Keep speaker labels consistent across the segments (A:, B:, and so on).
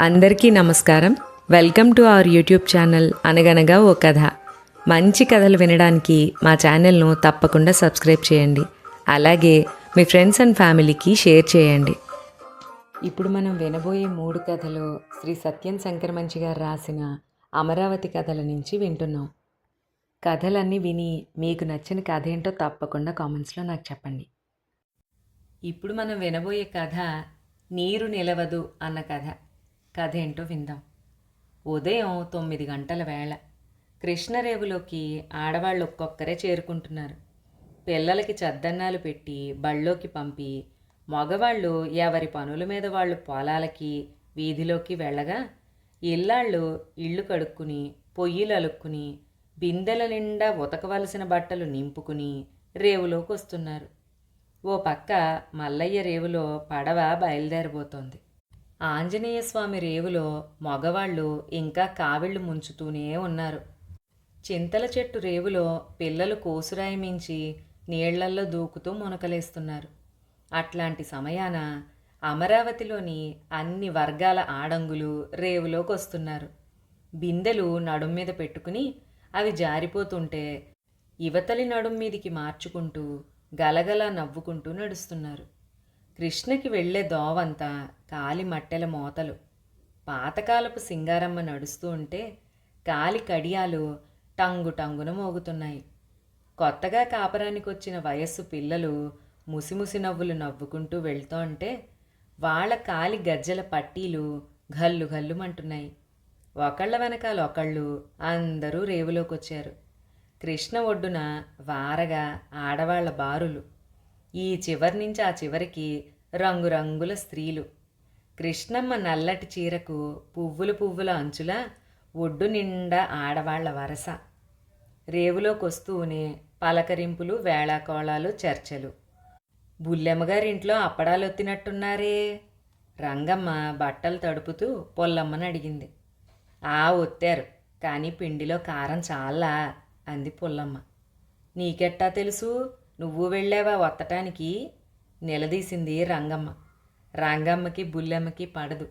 A: అందరికీ నమస్కారం. Welcome to our YouTube channel అనగనగా ఓ కథ. మంచి కథలు వినడానికి మా ఛానల్ను తప్పకుండా సబ్స్క్రైబ్ చేయండి. అలాగే మీ ఫ్రెండ్స్ అండ్ ఫ్యామిలీకి షేర్ చేయండి. ఇప్పుడు మనం వినబోయే మూడు కథలు శ్రీ సత్యం శంకరమంచి గారు రాసిన అమరావతి కథల నుంచి వింటున్నాం. కథలన్నీ విని మీకు నచ్చిన కథ ఏంటో తప్పకుండా కామెంట్స్లో నాకు చెప్పండి. ఇప్పుడు మనం వినబోయే కథ నీరు నిలవదు అన్న కథ. కథ ఏంటో విందాం. ఉదయం తొమ్మిది గంటల వేళ కృష్ణరేవులోకి ఆడవాళ్ళు ఒక్కొక్కరే చేరుకుంటున్నారు. పిల్లలకి చద్దన్నాలు పెట్టి బళ్ళోకి పంపి మగవాళ్ళు ఎవరి పనుల మీద వాళ్ళు పొలాలకి వీధిలోకి వెళ్ళగా ఇల్లాళ్ళు ఇళ్ళు కడుక్కుని పొయ్యిలు అలుక్కుని బిందెల నిండా ఉతకవలసిన బట్టలు నింపుకుని రేవులోకి వస్తున్నారు. ఓ పక్క మల్లయ్య రేవులో పడవ బయలుదేరబోతోంది. ఆంజనేయ స్వామి రేవులో మగవాళ్ళు ఇంకా కావిళ్ళు ముంచుతూనే ఉన్నారు. చింతల చెట్టు రేవులో పిల్లలు కోసురాయి మించి నీళ్ళల్లో దూకుతూ మునకలేస్తున్నారు. అట్లాంటి సమయాన అమరావతిలోని అన్ని వర్గాల ఆడంగులు రేవులోకి వస్తున్నారు బిందెలు నడుం మీద పెట్టుకుని అవి జారిపోతుంటే యువతలి నడుం మీదికి మార్చుకుంటూ గలగల నవ్వుకుంటూ నడుస్తున్నారు. కృష్ణకి వెళ్ళే దోవంతా కాలి మట్టెల మోతలు. పాతకాలపు సింగారమ్మ నడుస్తూ ఉంటే కాలి కడియాలు టంగు టంగున మోగుతున్నాయి. కొత్తగా కాపరానికి వచ్చిన వయస్సు పిల్లలు ముసిముసి నవ్వులు నవ్వుకుంటూ వెళ్తూ ఉంటే వాళ్ళ కాలి గజ్జల పట్టీలు ఘల్లు ఘల్లుమంటున్నాయి ఒకళ్ళ వెనకాల ఒకళ్ళు అందరూ రేవులోకి వచ్చారు కృష్ణ ఒడ్డున వారగా ఆడవాళ్ళ బారులు ఈ చివరి నుంచి ఆ చివరికి రంగురంగుల స్త్రీలు. కృష్ణమ్మ నల్లటి చీరకు పువ్వులు పువ్వుల అంచుల ఒడ్డు నిండా ఆడవాళ్ళ వరస. రేవులోకొస్తూనే పలకరింపులు వేళాకోళాలు చర్చలు. బుల్లెమ్మగారింట్లో అప్పడాలు ఒత్తినట్టున్నారే రంగమ్మ బట్టలు తడుపుతూ పొల్లమ్మని అడిగింది. ఆ ఒత్తారు కానీ పిండిలో కారం చాలా అంది పుల్లమ్మ. నీకెట్టా తెలుసు? నువ్వు వెళ్ళావా ఒత్తటానికి? నిలదీసింది రంగమ్మ. రంగమ్మకి బుల్లెమ్మకి పడదు.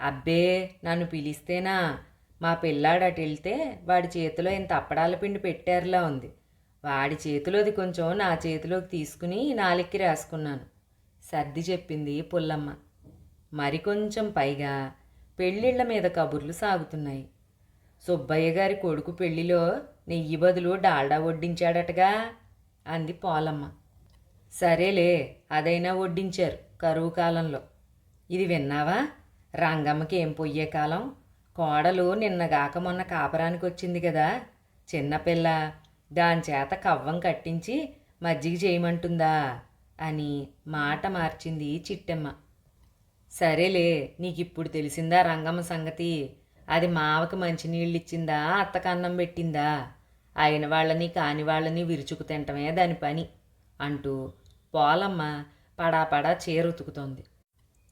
A: అబ్బే నన్ను పిలిస్తేనా? మా పిల్లాడు అటు వెళ్తే వాడి చేతిలో ఇంత అప్పడాల పిండి పెట్టారులా ఉంది. వాడి చేతిలోది కొంచెం నా చేతిలోకి తీసుకుని నాలిక్కి రాసుకున్నాను. సర్ది చెప్పింది పుల్లమ్మ. మరి కొంచెం పైగా పెళ్ళిళ్ళ మీద కబుర్లు సాగుతున్నాయి. సుబ్బయ్య గారి కొడుకు పెళ్ళిలో నెయ్యి బదులు డాల్డా వడ్డించాడటగా? అంది పోలమ్మ. సరేలే అదైనా వడ్డించారు కరువు కాలంలో. ఇది విన్నావా? రంగమ్మకి ఏం పొయ్యే కాలం? కోడలు నిన్నగాక మొన్న కాపరానికి వచ్చింది కదా. చిన్నపిల్ల దాని చేత కవ్వం కట్టించి మజ్జిగ చేయమంటుందా? అని మాట మార్చింది చిట్టమ్మ. సరేలే నీకు ఇప్పుడు తెలిసిందా రంగమ్మ సంగతి? అది మావకి మంచినీళ్ళు ఇచ్చిందా అత్తకు పెట్టిందా? అయిన వాళ్ళని కాని వాళ్ళని విరుచుకు తింటమే దాని పని అంటూ పోలమ్మ పడాపడా చీర ఉతుకుతోంది.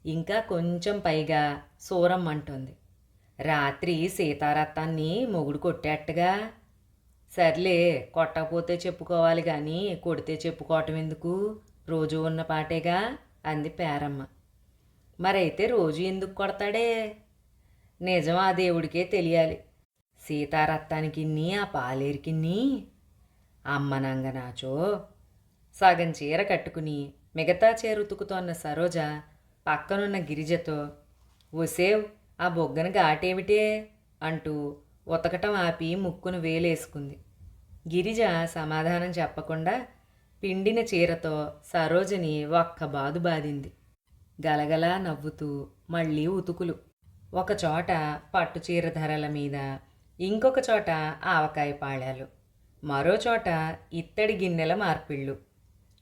A: ఇంకా కొంచెం పైగా సూరమ్మంటుంది రాత్రి సీతారత్తాన్ని మొగుడు కొట్టేట్టుగా సర్లే కొట్టకపోతే చెప్పుకోవాలి కానీ కొడితే చెప్పుకోవటం ఎందుకు? రోజు ఉన్న పాటేగా? అంది పేరమ్మ. మరైతే రోజు ఎందుకు కొడతాడే? నిజం ఆ దేవుడికే తెలియాలి. సీతారత్తానికిన్ని ఆ పాలేరికిన్ని అమ్మనంగనాచో సగం చీర కట్టుకుని మిగతా చీర ఉతుకుతోన్న సరోజ పక్కనున్న గిరిజతో ఒసేవ్ ఆ బొగ్గన ఘాటేమిటే? అంటూ ఉతకటం ఆపి ముక్కును వేలేసుకుంది. గిరిజ సమాధానం చెప్పకుండా పిండిన చీరతో సరోజని ఒక్క బాదు బాదింది. గలగలా నవ్వుతూ మళ్ళీ ఉతుకులు. ఒక చోట పట్టు చీర ధరల మీద ఇంకొక చోట ఆవకాయ పాళాలు మరో చోట ఇత్తడి గిన్నెల మార్పిళ్ళు.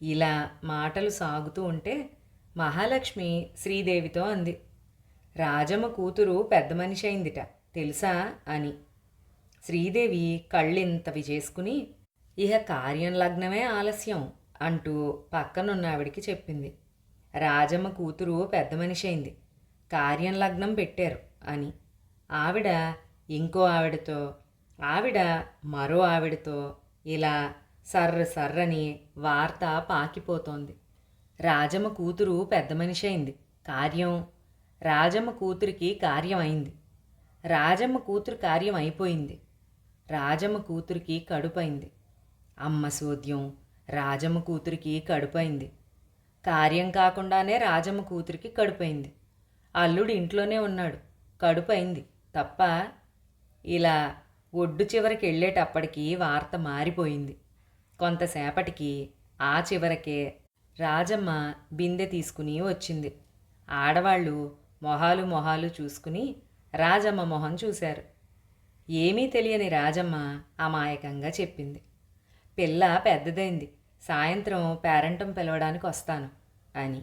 A: ఇలా మాటలు సాగుతూ ఉంటే మహాలక్ష్మి శ్రీదేవితో అంది. రాజమ్మ కూతురు పెద్ద మనిషి అయిందిట తెలుసా అని. శ్రీదేవి కళ్ళింతవి చేసుకుని ఇహ కార్యం లగ్నమే ఆలస్యం అంటూ పక్కనున్న ఆవిడికి చెప్పింది. రాజమ్మ కూతురు పెద్ద మనిషి అయింది కార్యం లగ్నం పెట్టారు అని. ఆవిడ ఇంకో ఆవిడతో ఆవిడ మరో ఆవిడతో ఇలా సర్ర సర్రని వార్త పాకిపోతోంది. రాజమ్మ కూతురు పెద్ద మనిషి అయింది. కార్యం రాజమ్మ కూతురికి కార్యం అయింది. రాజమ్మ కూతురు కార్యం అయిపోయింది. రాజమ్మ కూతురికి కడుపైంది. అమ్మ సోద్యం రాజమ్మ కూతురికి కడుపైంది. కార్యం కాకుండానే రాజమ్మ కూతురికి కడుపైంది. అల్లుడు ఇంట్లోనే ఉన్నాడు. కడుపైంది తప్ప ఇలా ఒడ్డు చివరికి వెళ్ళేటప్పటికి వార్త మారిపోయింది. కొంతసేపటికి ఆ చివరకే రాజమ్మ బిందె తీసుకుని వచ్చింది. ఆడవాళ్ళు మొహాలు మొహాలు చూసుకుని రాజమ్మ మొహం చూశారు. ఏమీ తెలియని రాజమ్మ అమాయకంగా చెప్పింది. పిల్ల పెద్దదైంది. సాయంత్రం పేరంటం పిలవడానికి వస్తాను అని.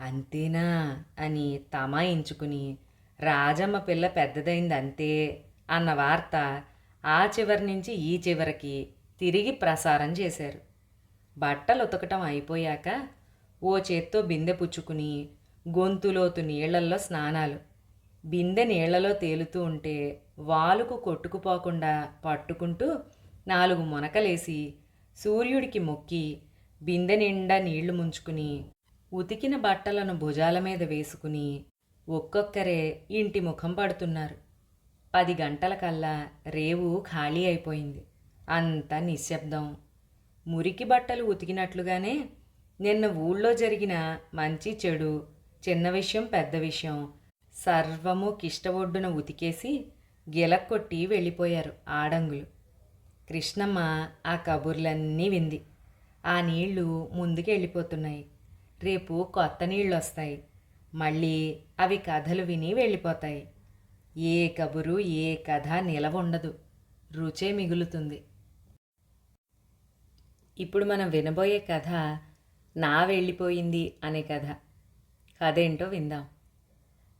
A: అంతేనా అని తమాయించుకుని రాజమ్మ పిల్ల పెద్దదైంది అంతే అన్న వార్త ఆ చివరి నుంచి ఈ చివరికి తిరిగి ప్రసారం చేశారు. బట్టలు ఉతకటం అయిపోయాక ఓ చేత్తో బిందె పుచ్చుకుని గొంతులోతు నీళ్ళల్లో స్నానాలు. బిందె నీళ్ళలో తేలుతూ ఉంటే వాలుకు కొట్టుకుపోకుండా పట్టుకుంటూ నాలుగు మునకలేసి సూర్యుడికి మొక్కి బిందె నిండా నీళ్ళు ముంచుకుని ఉతికిన బట్టలను భుజాల మీద వేసుకుని ఒక్కొక్కరే ఇంటి ముఖం పడుతున్నారు. పది గంటలకల్లా రేవు ఖాళీ అయిపోయింది. అంత నిశ్శబ్దం. మురికి బట్టలు ఉతికినట్లుగానే నిన్న ఊళ్ళో జరిగిన మంచి చెడు చిన్న విషయం పెద్ద విషయం సర్వము కిష్టఒడ్డున ఉతికేసి గిలక్కొట్టి వెళ్ళిపోయారు ఆడంగులు. కృష్ణమ్మ ఆ కబుర్లన్నీ వింది. ఆ నీళ్ళు ముందుకు వెళ్ళిపోతున్నాయి. రేపు కొత్త నీళ్ళు వస్తాయి మళ్ళీ అవి కథలు విని వెళ్ళిపోతాయి. ఏ కబురు ఏ కథ నిలవుండదు. రుచే మిగులుతుంది. ఇప్పుడు మనం వినబోయే కథ నా వెళ్ళిపోయింది అనే కథ. కథ ఏంటో విందాం.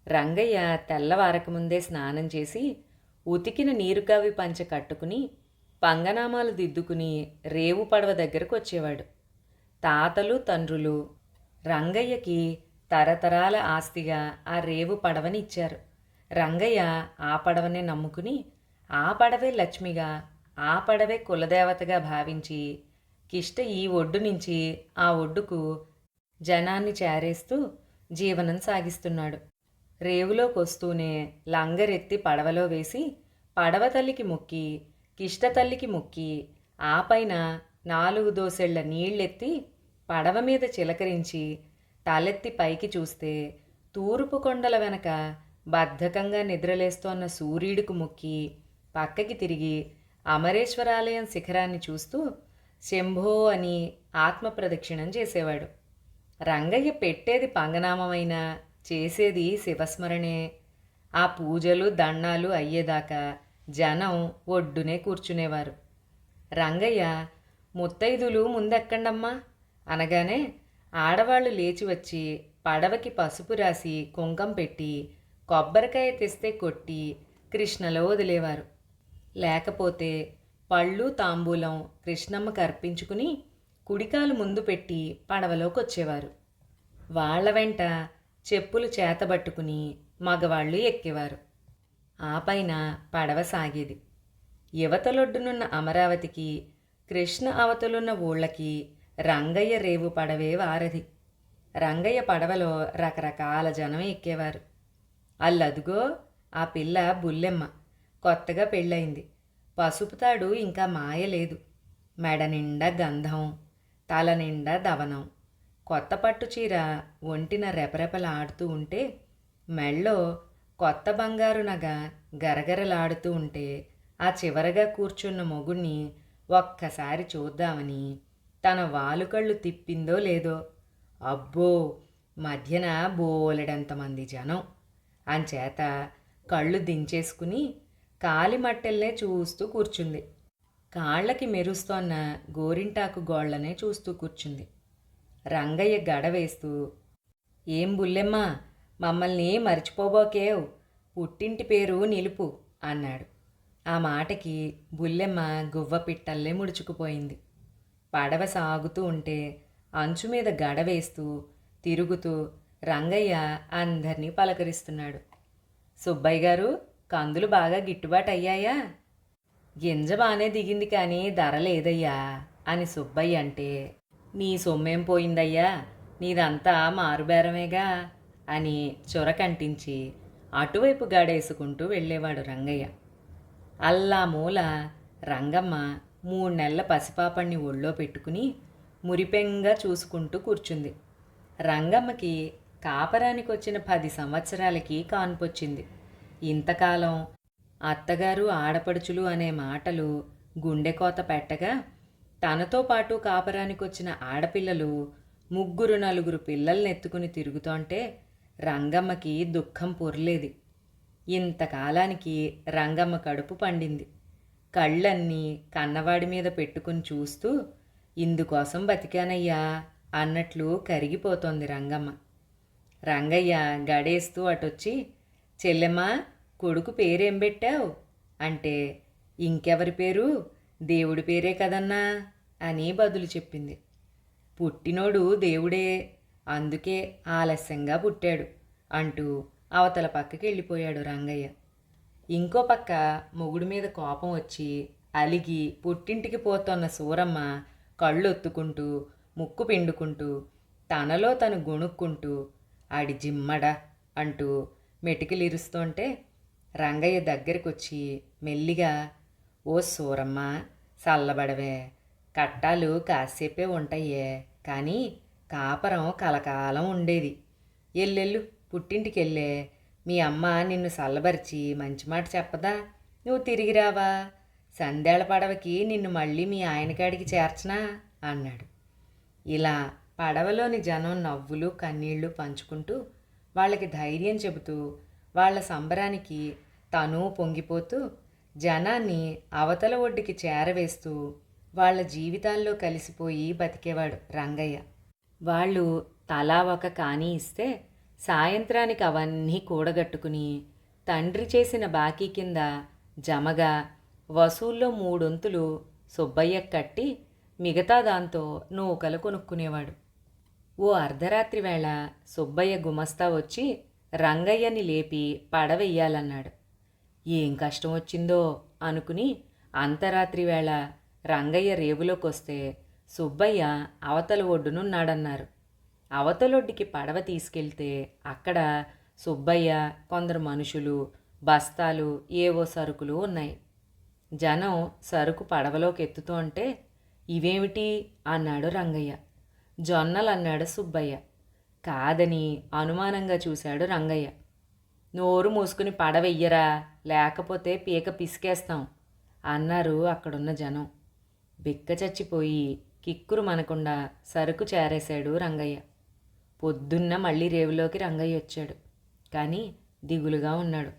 A: రంగయ్య తెల్లవారక ముందే స్నానం చేసి ఉతికిన నీరుకావి పంచ కట్టుకుని పంగనామాలు దిద్దుకుని రేవు పడవ దగ్గరకు వచ్చేవాడు. తాతలు తండ్రులు రంగయ్యకి తరతరాల ఆస్తిగా ఆ రేవు పడవని ఇచ్చారు. రంగయ్య ఆ పడవనే నమ్ముకుని ఆ పడవే లక్ష్మిగా ఆ పడవే కులదేవతగా భావించి కిష్ట ఈ ఒడ్డు నుంచి ఆ ఒడ్డుకు జనాన్ని చేరేస్తూ జీవనం సాగిస్తున్నాడు. రేవులోకొస్తూనే లంగరెత్తి పడవలో వేసి పడవ తల్లికి మొక్కి కిష్ట తల్లికి మొక్కి ఆ పైన నాలుగు దోసెళ్ళ నీళ్ళెత్తి పడవ మీద చిలకరించి తలెత్తి పైకి చూస్తే తూర్పు కొండల వెనక బద్ధకంగా నిద్రలేస్తోన్న సూర్యుడికి మొక్కి పక్కకి తిరిగి అమరేశ్వరాలయం శిఖరాన్ని చూస్తూ శంభో అని ఆత్మ ప్రదక్షిణం చేసేవాడు. రంగయ్య పెట్టేది పంగనామమైనా చేసేది శివస్మరణే. ఆ పూజలు దండాలు అయ్యేదాకా జనం ఒడ్డునే కూర్చునేవారు. రంగయ్య ముత్తైదులు ముందెక్కండమ్మా. అనగానే ఆడవాళ్ళు లేచి వచ్చి పడవకి పసుపు రాసి కుంకం పెట్టి కొబ్బరికాయ తెస్తే కొట్టి కృష్ణలో వదిలేవారు. లేకపోతే పళ్ళు తాంబూలం కృష్ణమ్మకు అర్పించుకుని కుడికాలు ముందు పెట్టి పడవలోకి వచ్చేవారు వాళ్ళ వెంట చెప్పులు చేతబట్టుకుని మగవాళ్ళు ఎక్కేవారు. ఆ పైన పడవ సాగేది. యువతలొడ్డునున్న అమరావతికి కృష్ణ అవతలున్న ఊళ్ళకి రంగయ్య రేవు పడవే వారధి. రంగయ్య పడవలో రకరకాల జనం ఎక్కేవారు. అల్లదుగో ఆ పిల్ల బుల్లెమ్మ. కొత్తగా పెళ్ళయింది. పసుపు తాడు ఇంకా మాయలేదు. మెడ నిండా గంధం తల నిండా దవనం. కొత్త పట్టు చీర ఒంటిన రెపరెపలాడుతూ ఉంటే మెళ్ళో కొత్త బంగారు నగ గరగరలాడుతూ ఉంటే ఆ చివరగా కూర్చున్న మొగుణ్ణి ఒక్కసారి చూద్దామని తన వాలుకళ్ళు తిప్పిందో లేదో. అబ్బో మధ్యన బోలెడంతమంది జనం. అంచేత కళ్ళు దించేసుకుని కాలిమట్టెల్నే చూస్తూ కూర్చుంది. కాళ్ళకి మెరుస్తోన్న గోరింటాకు గోళ్ళనే చూస్తూ కూర్చుంది. రంగయ్య గడ వేస్తూ ఏం బుల్లెమ్మా మమ్మల్ని మర్చిపోబోకేవ్ పుట్టింటి పేరు నిలుపు అన్నాడు. ఆ మాటకి బుల్లెమ్మ గువ్వ పిట్టల్లే ముడుచుకుపోయింది. పడవ సాగుతూ ఉంటే అంచు మీద గడ వేస్తూ తిరుగుతూ రంగయ్య అందరినీ పలకరిస్తున్నాడు. సుబ్బయ్య గారు కందులు బాగా గిట్టుబాటు అయ్యాయా గింజ బాగానే దిగింది కానీ ధర లేదయ్యా అని సుబ్బయ్య అంటే నీ సొమ్మేం పోయిందయ్యా? నీదంతా మారుబేరమేగా? అని చొరకంటించి అటువైపు గాడేసుకుంటూ వెళ్ళేవాడు రంగయ్య. అల్లా మూల రంగమ్మ మూడు నెలల పసిపాపణ్ణి ఒళ్ళో పెట్టుకుని మురిపెంగా చూసుకుంటూ కూర్చుంది. రంగమ్మకి కాపరానికి వచ్చిన పది సంవత్సరాలకి కాన్పొచ్చింది. ఇంతకాలం అత్తగారు ఆడపడుచులు అనే మాటలు గుండెకోత పెట్టగా తనతో పాటు కాపరానికి వచ్చిన ఆడపిల్లలు ముగ్గురు నలుగురు పిల్లల్ని ఎత్తుకుని తిరుగుతోంటే రంగమ్మకి దుఃఖం పొర్లేది. ఇంతకాలానికి రంగమ్మ కడుపు పండింది. కళ్ళన్నీ కన్నవాడి మీద పెట్టుకుని చూస్తూ ఇందుకోసం బతికానయ్యా అన్నట్లు కరిగిపోతోంది రంగమ్మ. రంగయ్య గడేస్తూ అటొచ్చి చెల్లెమ్మ కొడుకు పేరేం పెట్టావు? అంటే ఇంకెవరి పేరు? దేవుడి పేరే కదన్నా? అని బదులు చెప్పింది. పుట్టినోడు దేవుడే అందుకే ఆలస్యంగా పుట్టాడు అంటూ అవతల పక్కకి వెళ్ళిపోయాడు రంగయ్య. ఇంకో పక్క మొగుడు మీద కోపం వచ్చి అలిగి పుట్టింటికి పోతున్న సూరమ్మ కళ్ళొత్తుకుంటూ ముక్కు పిండుకుంటూ తనలో తను గొణుక్కుంటూ ఆడి జిమ్మడ అంటూ మెటికిలిరుస్తుంటే రంగయ్య దగ్గరకొచ్చి మెల్లిగా ఓ సూరమ్మ చల్లబడవే కట్టాలు కాసేపే ఉంటాయే. కానీ కాపరం కలకాలం ఉండేది. ఎల్లెళ్ళు పుట్టింటికెళ్ళే. మీ అమ్మ నిన్ను చల్లబరిచి మంచి మాట చెప్పదా? నువ్వు తిరిగి రావా? సందేళ పడవకి నిన్ను మళ్ళీ మీ ఆయనకాడికి చేర్చనా? అన్నాడు. ఇలా పడవలోని జనం నవ్వులు కన్నీళ్ళు పంచుకుంటూ వాళ్ళకి ధైర్యం చెబుతూ వాళ్ళ సంబరానికి తను పొంగిపోతూ జనాన్ని అవతల ఒడ్డుకి చేరవేస్తూ వాళ్ళ జీవితాల్లో కలిసిపోయి బతికేవాడు రంగయ్య. వాళ్ళు తలా ఒక కానీ ఇస్తే సాయంత్రానికి అవన్నీ కూడగట్టుకుని తండ్రి చేసిన బాకీ కింద జమగా వసూల్లో మూడొంతులు సుబ్బయ్య కట్టి మిగతా దాంతో నూకలు కొనుక్కునేవాడు. ఓ అర్ధరాత్రి వేళ సుబ్బయ్య గుమస్తా వచ్చి రంగయ్యని లేపి పడవెయ్యాలన్నాడు ఏం కష్టం వచ్చిందో అనుకుని అంతరాత్రి వేళ రంగయ్య రేవులోకొస్తే సుబ్బయ్య అవతల ఒడ్డునున్నాడన్నారు. అవతలొడ్డికి పడవ తీసుకెళ్తే అక్కడ సుబ్బయ్య కొందరు మనుషులు బస్తాలు ఏవో సరుకులు ఉన్నాయి. జనం సరుకు పడవలోకి ఎత్తుతూ ఉంటే ఇవేమిటి? అన్నాడు రంగయ్య. జొన్నలు అన్నాడు సుబ్బయ్య. కాదని అనుమానంగా చూశాడు రంగయ్య. నోరు మూసుకుని పడవెయ్యరా లేకపోతే పీక పిసికేస్తాం అన్నారు అక్కడున్న జనం. బిక్క చచ్చిపోయి కిక్కురు మనకుండా సరుకు చేరేశాడు రంగయ్య. పొద్దున్న మళ్ళీ రేవులోకి రంగయ్య వచ్చాడు. కానీ దిగులుగా ఉన్నాడు.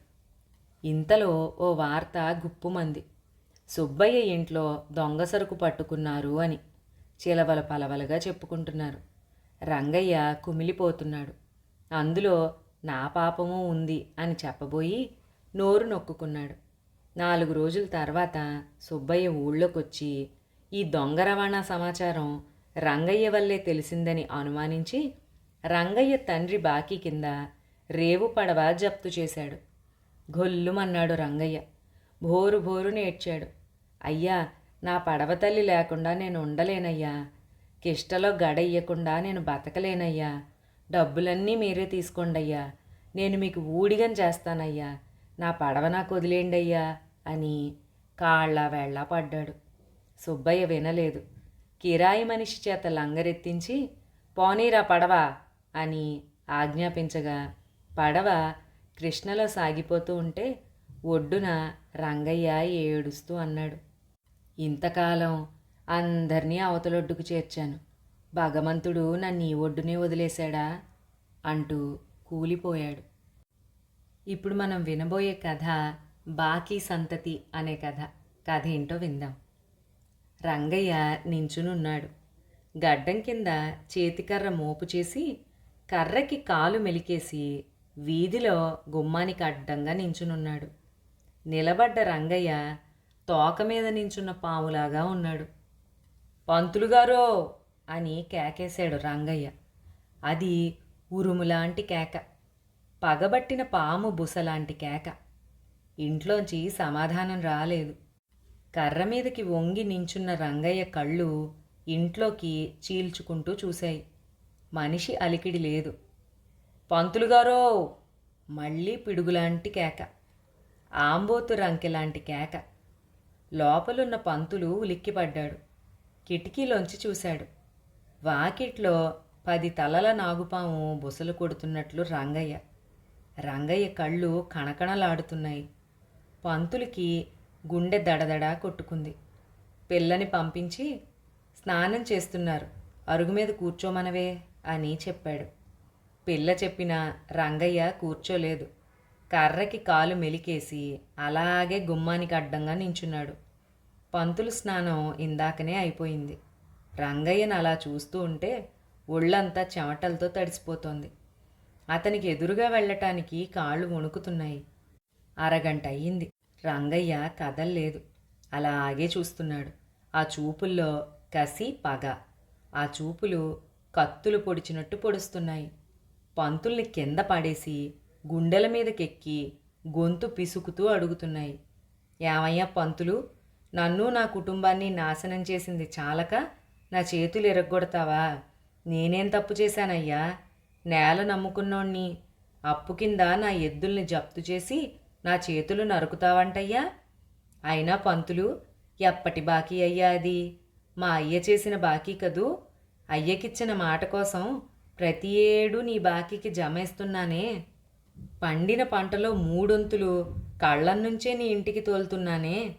A: ఇంతలో ఓ వార్త గుప్పుమంది. సుబ్బయ్య ఇంట్లో దొంగ సరుకు పట్టుకున్నారు అని. చిలవల పలవలుగా చెప్పుకుంటున్నారు. రంగయ్య కుమిలిపోతున్నాడు. అందులో నా పాపము ఉంది అని చెప్పబోయి నోరు నొక్కుకున్నాడు. నాలుగు రోజుల తర్వాత సుబ్బయ్య ఊళ్ళోకొచ్చి ఈ దొంగ రవాణా సమాచారం రంగయ్య వల్లే తెలిసిందని అనుమానించి రంగయ్య తండ్రి బాకీ కింద రేవు పడవ జప్తు చేశాడు. గొల్లుమన్నాడు రంగయ్య. భోరు భోరు నేడ్చాడు అయ్యా నా పడవ తల్లి లేకుండా నేను ఉండలేనయ్యా. కిష్టలో గడయ్యకుండా నేను బతకలేనయ్యా. డబ్బులన్నీ మీరే తీసుకోండయ్యా. నేను మీకు ఊడిగని చేస్తానయ్యా. నా పడవ నాకు వదిలేండి అయ్యా అని కాళ్ళ వేళ్ళ పడ్డాడు. సుబ్బయ్య వినలేదు. కిరాయి మనిషి చేత లంగరెత్తించి పోనీరా పడవ అని ఆజ్ఞాపించగా పడవ కృష్ణలో సాగిపోతూ ఉంటే ఒడ్డున రంగయ్య ఏడుస్తూ అన్నాడు. ఇంతకాలం అందరినీ అవతలొడ్డుకు చేర్చాను. భగవంతుడు నన్ను ఈ ఒడ్డునే వదిలేశాడా? అంటూ కూలిపోయాడు. ఇప్పుడు మనం వినబోయే కథ బాకీ సంతతి అనే కథ. కథ ఏంటో విందాం. రంగయ్య నించునున్నాడు. గడ్డం కింద చేతికర్ర మోపు చేసి కర్రకి కాలు మెలికేసి వీధిలో గుమ్మానికి అడ్డంగా నించునున్నాడు. నిలబడ్డ రంగయ్య తోక మీద నించున్న పాములాగా ఉన్నాడు. పంతులుగారో అని కేకేశాడు రంగయ్య. అది ఉరుములాంటి కేక. పగబట్టిన పాము బుసలాంటి కేక. ఇంట్లోంచి సమాధానం రాలేదు. కర్ర మీదకి వంగి నించున్న రంగయ్య కళ్ళు ఇంట్లోకి చీల్చుకుంటూ చూశాయి. మనిషి అలికిడి లేదు. పంతులుగారో మళ్ళీ పిడుగులాంటి కేక. ఆంబోతు రంకెలాంటి కేక. లోపలున్న పంతులు ఉలిక్కిపడ్డాడు. కిటికీలోంచి చూశాడు. వాకిట్లో పది తలల నాగుపాము బుసలు కొడుతున్నట్లు రంగయ్య. రంగయ్య కళ్ళు కణకణలాడుతున్నాయి. పంతులకి గుండె దడదడా కొట్టుకుంది. పిల్లని పంపించి స్నానం చేస్తున్నారు. అరుగు మీద కూర్చోమనవే అని చెప్పాడు. పిల్ల చెప్పిన రంగయ్య కూర్చోలేదు. కర్రకి కాలు మెలికేసి అలాగే గుమ్మానికి అడ్డంగా నించున్నాడు. పంతులు స్నానం ఇందాకనే అయిపోయింది. రంగయ్యను అలా చూస్తూ ఉంటే ఒళ్ళంతా చెమటలతో తడిసిపోతోంది. అతనికి ఎదురుగా వెళ్ళటానికి కాళ్ళు వణుకుతున్నాయి. అరగంట అయ్యింది. రంగయ్య కదల్లేదు. అలాగే చూస్తున్నాడు. ఆ చూపుల్లో కసి పగ. ఆ చూపులు కత్తులు పొడిచినట్టు పొడుస్తున్నాయి. పంతుల్ని కింద పడేసి గుండెల మీదకెక్కి గొంతు పిసుకుతూ అడుగుతున్నాయి. ఏమయ్యా పంతులు నన్ను నా కుటుంబాన్ని నాశనం చేసింది చాలక? నా చేతులు ఎరగొడతావా? నేనేం తప్పు చేశానయ్యా? నేల నమ్ముకున్నోణ్ణి అప్పు కింద నా ఎద్దుల్ని జప్తు చేసి నా చేతులు నరుకుతావంటయ్యా? అయినా పంతులు ఎప్పటి బాకీ అయ్యా అది? మా అయ్య చేసిన బాకీ కదూ? అయ్యకిచ్చిన మాట కోసం ప్రతి ఏడు నీ బాకీకి జమేస్తున్నానే. పండిన పంటలో మూడొంతులు కళ్ళం నుంచే నీ ఇంటికి తోలుతున్నానే.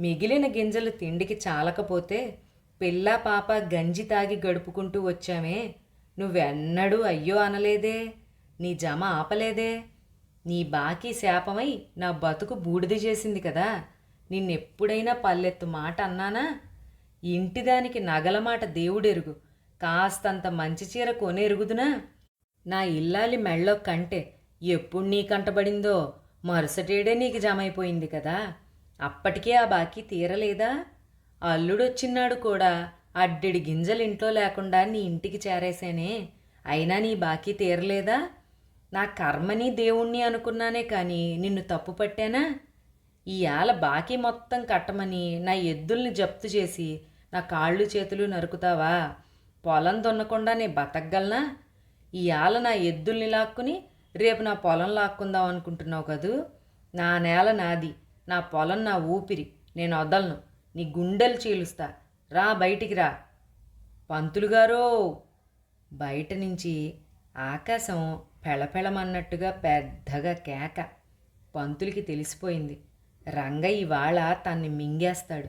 A: మిగిలిన గింజలు తిండికి చాలకపోతే పిల్ల పాప గంజి తాగి గడుపుకుంటూ వచ్చామే. నువ్వెన్నడూ అయ్యో అనలేదే. నీ జమ ఆపలేదే. నీ బాకీ శాపమై నా బతుకు బూడిద చేసింది కదా. నిన్నెప్పుడైనా పల్లెత్తు మాట అన్నానా? ఇంటిదానికి నగల మాట దేవుడెరుగు. కాస్తంత మంచి చీర కొనేరుగుదునా? నా ఇల్లాలి మెళ్ళో కంటే ఎప్పుడు నీ కంటబడిందో మరుసటేడే నీకు జమైపోయింది కదా. అప్పటికే ఆ బాకీ తీరలేదా? అల్లుడొచ్చిన్నాడు కూడా అడ్డెడి గింజలు ఇంట్లో లేకుండా నీ ఇంటికి చేరేసేనే అయినా నీ బాకీ తీరలేదా? నా కర్మని దేవుణ్ణి అనుకున్నానే కానీ నిన్ను తప్పు పట్టానా? ఇవాళ బాకీ మొత్తం కట్టమని నా ఎద్దుల్ని జప్తు చేసి నా కాళ్ళు చేతులు నరుకుతావా? పొలం దున్నకుండా నీ బతకగలనా? ఇవాళ నా ఎద్దుల్ని లాక్కుని రేపు నా పొలం లాక్కుందాం అనుకుంటున్నావు కదూ? నా నేల నాది నా పొలం నా ఊపిరి నేను వదలను నీ గుండెలు చీలుస్తా రా బయటికి రా. పంతులు గారో బయట నుంచి ఆకాశం పెళపెళమన్నట్టుగా పెద్దగా కేక. పంతులకి తెలిసిపోయింది. రంగయ్య ఇవాళ తన్ని మింగేస్తాడు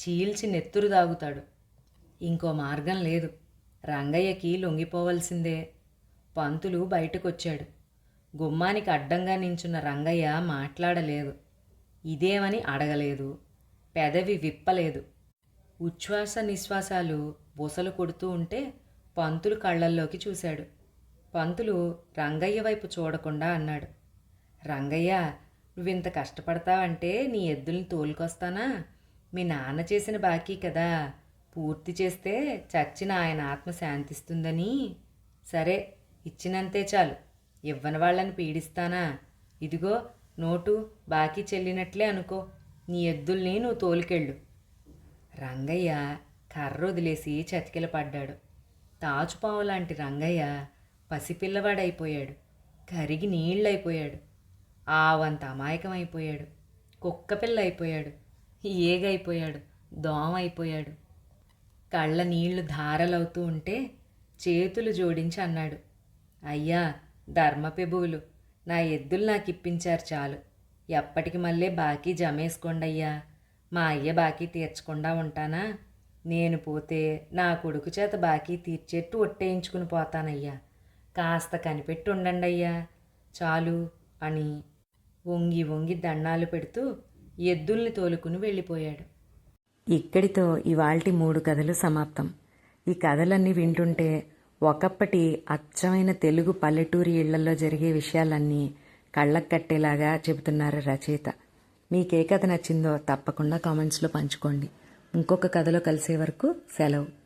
A: చీల్చి నెత్తురు తాగుతాడు ఇంకో మార్గం లేదు. రంగయ్యకి లొంగిపోవలసిందే. పంతులు బయటకొచ్చాడు. గుమ్మానికి అడ్డంగా నించున్న రంగయ్య మాట్లాడలేదు. ఇదేమని అడగలేదు. పెదవి విప్పలేదు. ఉచ్ఛ్వాస నిశ్వాసాలు బుసలు కొడుతూ ఉంటే పంతులు కళ్ళల్లోకి చూశాడు. పంతులు రంగయ్య వైపు చూడకుండా అన్నాడు. రంగయ్య నువ్వింత కష్టపడతావంటే నీ ఎద్దుల్ని తోలుకొస్తానా? మీ నాన్న చేసిన బాకీ కదా. పూర్తి చేస్తే చచ్చిన ఆయన ఆత్మ శాంతిస్తుందని. సరే ఇచ్చినంతే చాలు. ఇవ్వని వాళ్ళని పీడిస్తానా? ఇదిగో నోటు బాకీ చెల్లినట్లే అనుకో. నీ ఎద్దుల్ని నువ్వు తోలుకెళ్ళు. రంగయ్య కర్ర వదిలేసి చతికిల పడ్డాడు. తాచుపావు లాంటి రంగయ్య పసిపిల్లవాడైపోయాడు. కరిగి నీళ్ళైపోయాడు. ఆవంత అమాయకమైపోయాడు. కుక్కపిల్ల అయిపోయాడు ఏగైపోయాడు దోమ అయిపోయాడు కళ్ళ నీళ్ళు ధారలవుతూ ఉంటే చేతులు జోడించి అన్నాడు. అయ్యా ధర్మపెబువులు నా ఎద్దులు నాకు ఇప్పించారు చాలు. ఎప్పటికి మళ్ళీ బాకీ జమేసుకోండి అయ్యా మా అయ్య బాకీ తీర్చకుండా ఉంటానా? నేను పోతే నా కొడుకు చేత బాకీ తీర్చేట్టు ఒట్టేయించుకుని పోతానయ్యా. కాస్త కనిపెట్టి ఉండండి అయ్యా చాలు అని వంగి వంగి దండాలు పెడుతూ ఎద్దుల్ని తోలుకుని వెళ్ళిపోయాడు. ఇక్కడితో ఇవాల్టి మూడు కథలు సమాప్తం. ఈ కథలన్నీ వింటుంటే ఒకప్పటి అచ్చమైన తెలుగు పల్లెటూరి ఇళ్ళలో జరిగే విషయాలన్నీ కళ్ళకు కట్టేలాగా చెబుతున్నారు రచయిత. మీకే కథ నచ్చిందో తప్పకుండా కామెంట్స్లో పంచుకోండి. ఇంకొక కథలో కలిసే వరకు సెలవు.